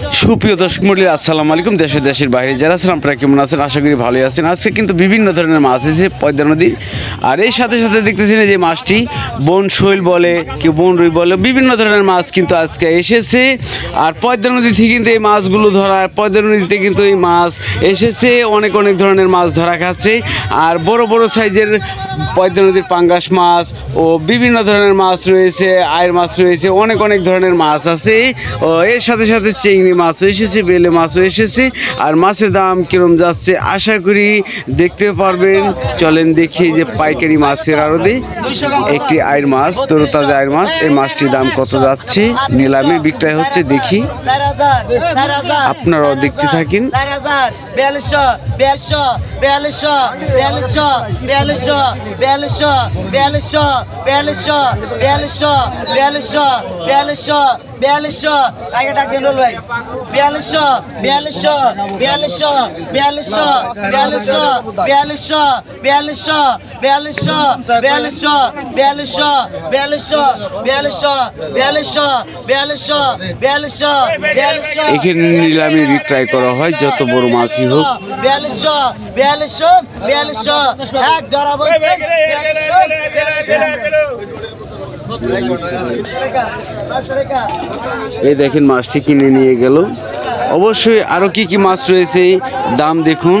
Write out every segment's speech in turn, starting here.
সুপ্রিয় দর্শক মন্ডলী, আসসালামু আলাইকুম। দেশে দেশের বাইরে যারা আছেন, আপনারা কেমন আছেন? আশা করি ভালোই আছেন। আজকে কিন্তু বিভিন্ন ধরনের মাছ এসেছে পদ্মা নদীর আর এই সাথে সাথে দেখতেছেন যে মাছটি, বন শৈল বলে, কেউ বন রুই বলে, বিভিন্ন ধরনের মাছ কিন্তু আজকে এসেছে। আর পদ্মা নদী থেকে কিন্তু এই মাছগুলো ধরা আর পদ্মা নদীতে কিন্তু এই মাছ এসেছে। অনেক অনেক ধরনের মাছ ধরা খাচ্ছে। আর বড় বড় সাইজের পদ্মা নদীর পাঙ্গাস মাছ ও বিভিন্ন ধরনের মাছ রয়েছে, আয়ের মাছ রয়েছে, অনেক অনেক ধরনের মাছ আছে। ও এর সাথে সাথে চিংড়ি চিংড়ি মাছও এসেছে, বেলে মাছও এসেছে। আর মাছের দাম কিরম যাচ্ছে, আশা করি দেখতে পারবেন। চলেন দেখি যে পাইকারি মাছের আরদে একটি আয়ের মাছ, তরতাজা আয়ের মাছ, এই মাছটির দাম কত যাচ্ছে? নিলামে বিক্রয় হচ্ছে, দেখি। আপনারাও দেখতে থাকেন। বিয়াল্লিশ বিয়াল্লিশ বিয়াল্লিশ আগে ডাক দিন ভাই। বিয়াল্লিশশো বিয়াল্লিশশো বিয়াল্লিশশো বিয়াল্লিশশো বিয়াল্লিশশো বিয়াল্লিশশো বিয়াল্লিশশো বিয়াল্লিশশো বিয়াল্লিশশো বিয়াল্লিশশো বিয়াল্লিশশো বিয়াল্লিশশো বিয়াল্লিশশো বিয়াল্লিশশো বিয়াল্লিশশো বিয়াল্লিশশো এখানে নিলামে বিক্রয় করা হয় যত বড় মাছই হোক বিয়াল্লিশশো বিয়াল্লিশশো বিয়াল্লিশশো এক ধরা বলতে এই দেখেন মাছটি কিনে নিয়ে গেল। অবশ্যই আরও কি কি মাছ রয়েছে দাম দেখুন।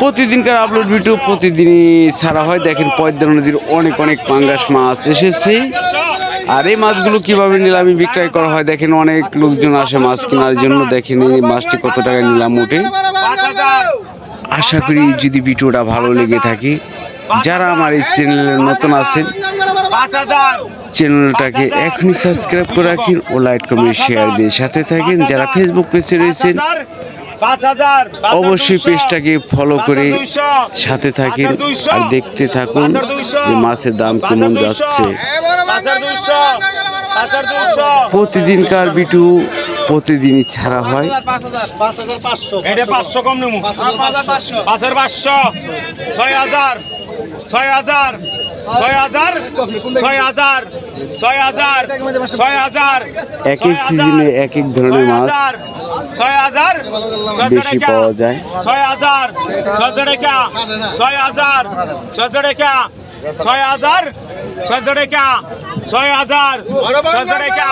প্রতিদিনকার আপলোড ভিডিও প্রতিদিনই ছাড়া হয়। দেখেন পদ্মা নদীর অনেক অনেক পাঙ্গাস মাছ এসেছে। আর এই মাছগুলো কীভাবে নিলামে বিক্রয় করা হয়, দেখেন অনেক লোকজন আসে মাছ কেনার জন্য। দেখেন এই মাছটি কত টাকা নিলাম ওঠে আশা করি যদি ভিডিওটা ভালো লেগে থাকে, যারা আমার এই চ্যানেলে নতুন আছেন চ্যানেলটাকে এখনই সাবস্ক্রাইব করে রাখেন ও লাইক কমেন্ট শেয়ার দিয়ে সাথে থাকেন যারা ফেসবুক পেজে রয়েছেন। অবশ্যই পেজটাকে ফলো করে সাথে থাকেন আর দেখতে থাকুন যে মাছের দাম কেমন যাচ্ছে। প্রতিদিনকার বিটু প্রতিদিনই ছাড়া হয়। এটা পাঁচশো কম নেব। পাঁচের পাঁচশো। ছয় হাজার। ছয় হাজার ছয় হাজার ছয় হাজার ছয় হাজার ছয় হাজার এক এক সিজনে এক এক ধরনের মাছ ছয় হাজার বেশি পাওয়া যায় ছয় হাজার ছয় টাকা ছয় হাজার ছয় টাকা ছয় হাজার ছয় টাকা ছয় হাজার ছয় টাকা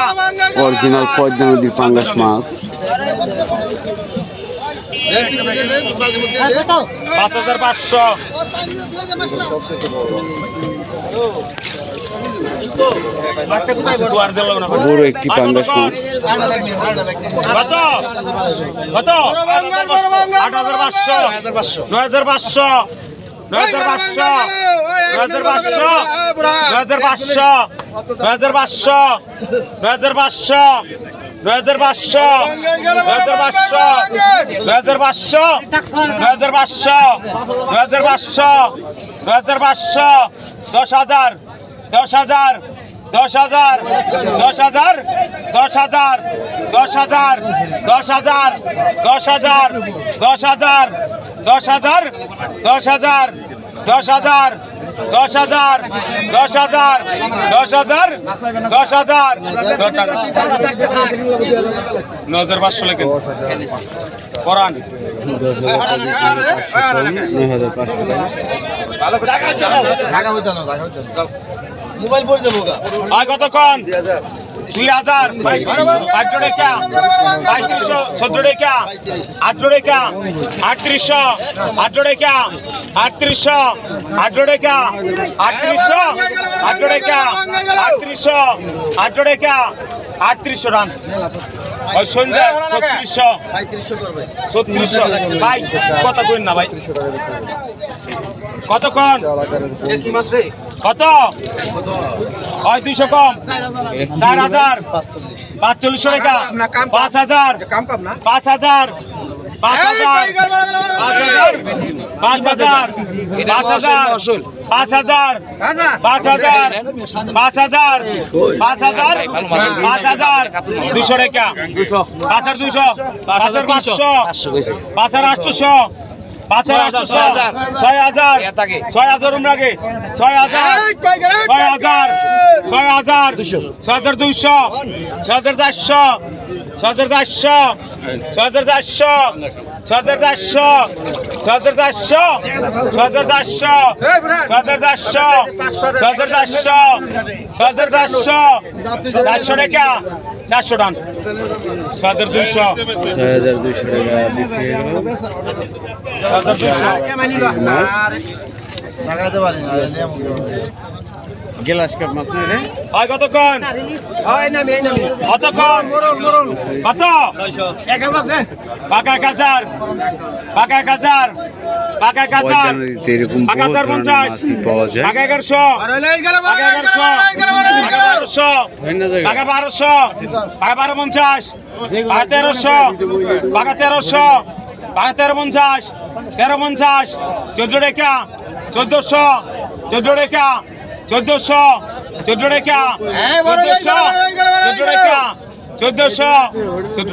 অরিজিনাল পদ্মা নদীর পাঙ্গাস মাছ পাঁচ হাজার পাঁচশো বড় একটি পাঙ্গাস মাছ কত আট হাজার পাঁচশো, নয় হাজার পাঁচশো, নয় হাজার পাঁচশো, নয় হাজার পাঁচশো, নয় হাজার পাঁচশো, নয় পাঁচশো নয় হাজার পাঁচশো নয় হাজার পাঁচশো নয় হাজার পাঁচশো নয় হাজার পাঁচশো নয় হাজার পাঁচশো নয় হাজার পাঁচশো দশ হাজার দশ হাজার দশ হাজার দশ হাজার দশ হাজার দশ হাজার দশ হাজার দশ হাজার দশ হাজার দশ হাজার দশ হাজার দশ হাজার দশ হাজার দশ হাজার দশ হাজার দশ হাজার। নজর পাঁচশো লেখেন। পরান। পাঁচশো মোবাইল পড়ে যাব আর কতক্ষণ? দুই হাজার পাঁচশো টাকা পঁয়ত্রিশশো সতেরো টাকা আটশো টাকা আটত্রিশশো আটশো টাকা আটত্রিশশো আটশো টাকা আটত্রিশশো আটশো টাকা আটত্রিশশো আটশো টাকা আটত্রিশশো রান। ওই সন্ধ্যা ছত্রিশশো। ছত্রিশশো। ভাই, কথা কইন না, ভাই। কতক্ষণ? কত? হয় দুইশো কম। চার হাজার। পাঁচচল্লিশশো টাকা। পাঁচ হাজার। পাঁচ হাজার। ছয় হাজার দুইশো। ছয় হাজার চারশো। ছয় হাজার চারশো ছয় হাজার চারশো ছয় হাজার চারশো ছয় হাজার চারশো ছয় হাজার চারশো ছয় হাজার চারশো ছয় চারশো ছয় চারশো চারশো টাকা চারশো টান ছয় দুইশো ছয় দুইশো টাকা বিক্রি হলো ছয় হাজার দুইশো গেলাস কাপ মাছ না রে। হয় কতক্ষণ? হয় না মেই না কতক্ষণ? মরল মরল কত? 600 এক হাজার। পাকা কাচার পাকা কাচার পাকা কাচার এরকম পাকা 50 পাওয়া যায়। পাকা 100 আরে লাই গেল পাকা 100 পাকা 1200 পাকা 1250 পাকা 1300 পাকা রেখা চোদ্দশো চোদ্দ রেখা চোদ্দশো চোদ্দ রেখা চোদ্দশো। চোদ্দ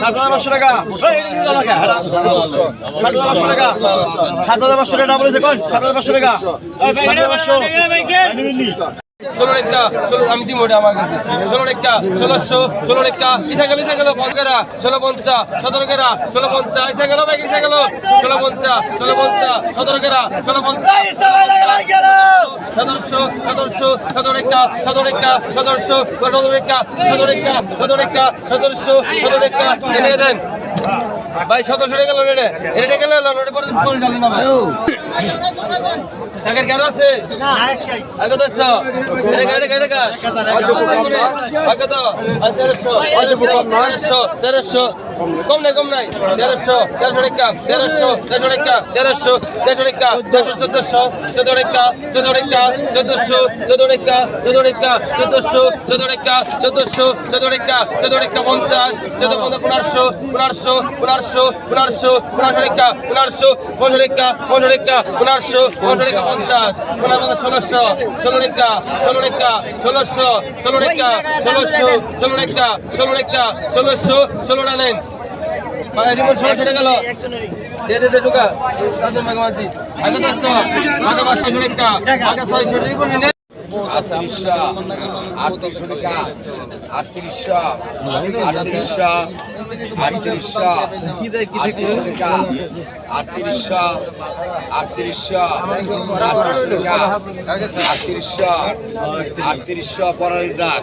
সাত হাজার পাঁচশো টাকা সাত হাজার টাকা সাত হাজার পাঁচশো টাকা বলেছে কোন সাত হাজার পাঁচশো টাকা ষোলো রেখা ষোলো আমি দিব ওটা আমার কাছে। ষোলো রেখা ষোলোশো ষোলো রেখা ইসা গেল ইসা গেল পঞ্চারা ষোলো পঞ্চা সতেরো কেরা। ষোলো পঞ্চা ইসা গেল বাইক ইসা গেল। ষোলো পঞ্চা ষোলো পঞ্চা সতেরো কেরা। ষোলো পঞ্চা সদস্য সদস্য সদরেখা সদরেখা সদস্য সদরেখা সদরেখা সদরেখা সদস্য সদরেখা এনে দেন। ভাই সতেরোশো টাকা লোন এটা এটা গেলে লোন এটা পরে করে জানি না টাকার কেন আছে? আগে তো একশো এটা গাড়ি গাড়ি গাড়ি কত তেরোশো তেরোশো তেরোশো কম নাই কম নাই তেরোশো তেরোশো রেখা তেরোশো তেরোশো রেখা তেরোশো তেরোশো রেখা তেরোশো, চোদ্দশো চোদ্দ রেখা চোদ্দ রেখা চোদ্দশো চোদ্দ রেখা চোদ্দ রেখা চোদ্দশো চোদ্দ রেখা চোদ্দশো চোদ্দ রেখা চোদ্দ রেখা পঞ্চাশ চোদ্দ পনেরো পনেরোশো পনেরোশো পনেরোশো পনেরোশো পনেরোশো রেখা পনেরোশো পনেরো রেখা পনেরো রেখা পনেরোশো পনেরো রেখা পঞ্চাশ পনেরো পনেরো ষোলোশো ষোলো রেখা ষোলো রেখা ষোলোশো ষোলো রেখা ষোলোশো ষোলো রেখা ষোলো রেখা ষোলোশো, ষোলোটা নেন। রিমোট ষোলোশো টাকা গেল দে দে দে ঢুকা তাদের মাগামাতি আগে দশশো আগে পাঁচশো রেখা আগে ছয়শো রিমোট নিন আটত্রিশশো আটত্রিশশো টাকা আটত্রিশশো আটত্রিশশো আটত্রিশশো আটত্রিশশো টাকা আটত্রিশশো আটত্রিশশো আটত্রিশশো টাকা আটত্রিশশো আটত্রিশশো পনেরো ডাক আটত্রিশশো আটত্রিশশো টাকা